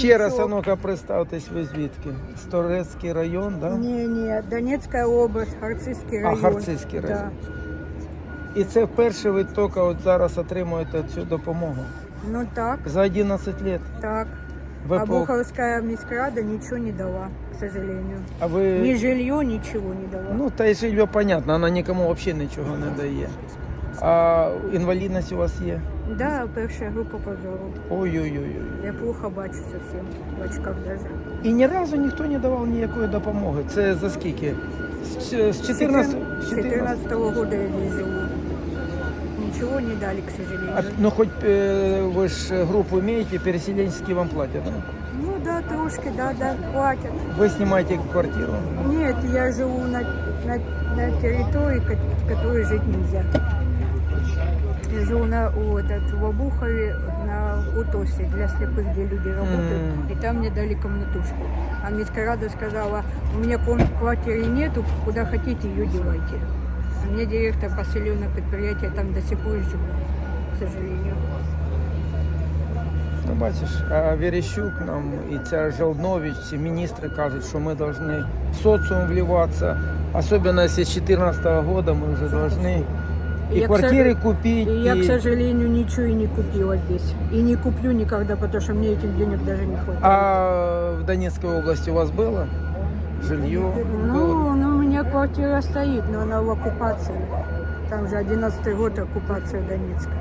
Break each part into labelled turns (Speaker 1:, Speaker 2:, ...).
Speaker 1: Ще раз, а ну-ка, представтесь, ви звідки? Сторецький район, да?
Speaker 2: Не, не, Донецкая область, Харцизский
Speaker 1: А,
Speaker 2: район.
Speaker 1: Харцизький район.
Speaker 2: Да.
Speaker 1: І це вперше ви тільки от зараз отримуєте цю допомогу.
Speaker 2: Ну так,
Speaker 1: За 11 років.
Speaker 2: так.
Speaker 1: Ви
Speaker 2: а
Speaker 1: по...
Speaker 2: Буховская міськрада ничего не дала, к сожалению.
Speaker 1: А
Speaker 2: Ни
Speaker 1: ви...
Speaker 2: жилье, ничего не дала.
Speaker 1: Ну, та й жилье, понятно, вона нікому взагалі нічого не дає. А інвалідність у вас є?
Speaker 2: Да, перша група по зору.
Speaker 1: Ой-ой-ой.
Speaker 2: Я плохо бачу совсем, в очках даже.
Speaker 1: І ні разу ніхто не давав ніякої допомоги. Це за скільки? З, ч- з 14...
Speaker 2: С 14 года я здесь живу. Ничего не дали, к сожалению.
Speaker 1: А, ну, хоть э, вы же группу имеете, переселенческие вам платят, да?
Speaker 2: Ну да, трошки, да, да, хватит.
Speaker 1: Вы снимаете квартиру.
Speaker 2: Нет, я живу на, на, на территории, ко- которой жить нельзя. Я живу на, у, этот, в Обухове, на Утосе, для слепых, где люди работают.
Speaker 1: М.
Speaker 2: И там мне дали комнатушку. А Мискарада сказала, у меня ком- квартиры нету, куда хотите, ее девайте. А мне директор поселил на предприятие, там до сих пор живу, к сожалению.
Speaker 1: Ну, бачиш, а Верещук нам і ця Желднович, ці міністри кажуть, що ми повинні в соціум вливатися, особенно если с 2014 года мы уже должны и
Speaker 2: Я, к
Speaker 1: квартиры
Speaker 2: сож-
Speaker 1: купить,
Speaker 2: И я, к
Speaker 1: и-
Speaker 2: сожалению, ничего и не купила здесь. И не куплю никогда, потому что мне этих денег даже не хватит.
Speaker 1: А в Донецкой области у вас было жилье? Было?
Speaker 2: Ну, ну, у меня квартира стоит, но она в оккупации. Там же 11 год оккупация Донецка.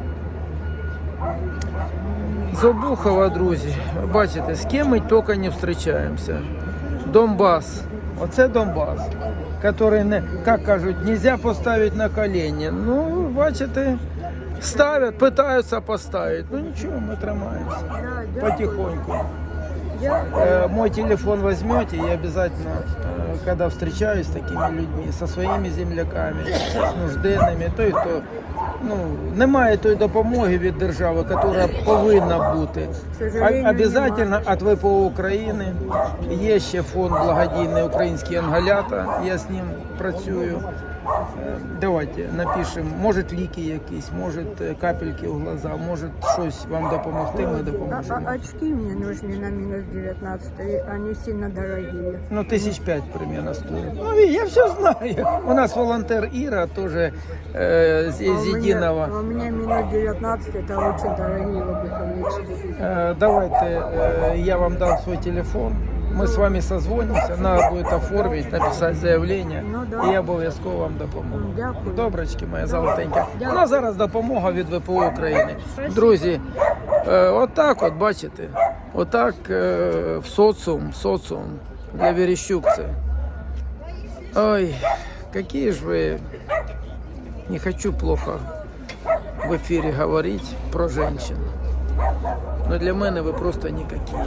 Speaker 1: З Обухова, друзі, бачите, з ким ми тільки не зустрічаємося. Донбас. Оце Донбас, не, як кажуть, нельзя поставити на коліні. Ну, бачите, ставлять, питаються поставити. Ну нічого, ми тримаємося потихоньку.
Speaker 2: Я,
Speaker 1: Э, мой телефон возьмете, я обязательно, э, когда встречаюсь с такими людьми, со своїми земляками, з нужденними, то і то. Ну, немає тої допомоги від держави, яка повинна бути. А- Обязательно від ВПО України. Є ще фонд благодійний Українські ангалята. Я з ним працюю. Е, Давайте напишемо, може ліки якісь, може е, капельки в глаза, може щось вам допомогти, ми
Speaker 2: а,
Speaker 1: допоможемо.
Speaker 2: а очки мне нужны на минус 19, и они сильно дорогие.
Speaker 1: Ну, тысяч пять примерно стоит. Ну, ви- я все знаю. У нас волонтер Ира тоже э, из,
Speaker 2: А
Speaker 1: из
Speaker 2: у,
Speaker 1: единого.
Speaker 2: меня, у меня минус 19, это очень дорогие в Обуховиче.
Speaker 1: Э, давайте э, я вам дам свой телефон. Мы с вами созвонимся, надо будет оформить, написать заявление.
Speaker 2: Ну, да.
Speaker 1: І я обов'язково вам допоможу.
Speaker 2: Дякую.
Speaker 1: Доброчки, моя золотенька. У
Speaker 2: Дякую.
Speaker 1: нас зараз допомога від ВПО України. Друзі, е, отак от бачите, отак е, в соціум, соціум для Верещук це. Ой, какие ж вы... Не хочу плохо в эфире говорить про женщин. Но для мене ви просто никакие.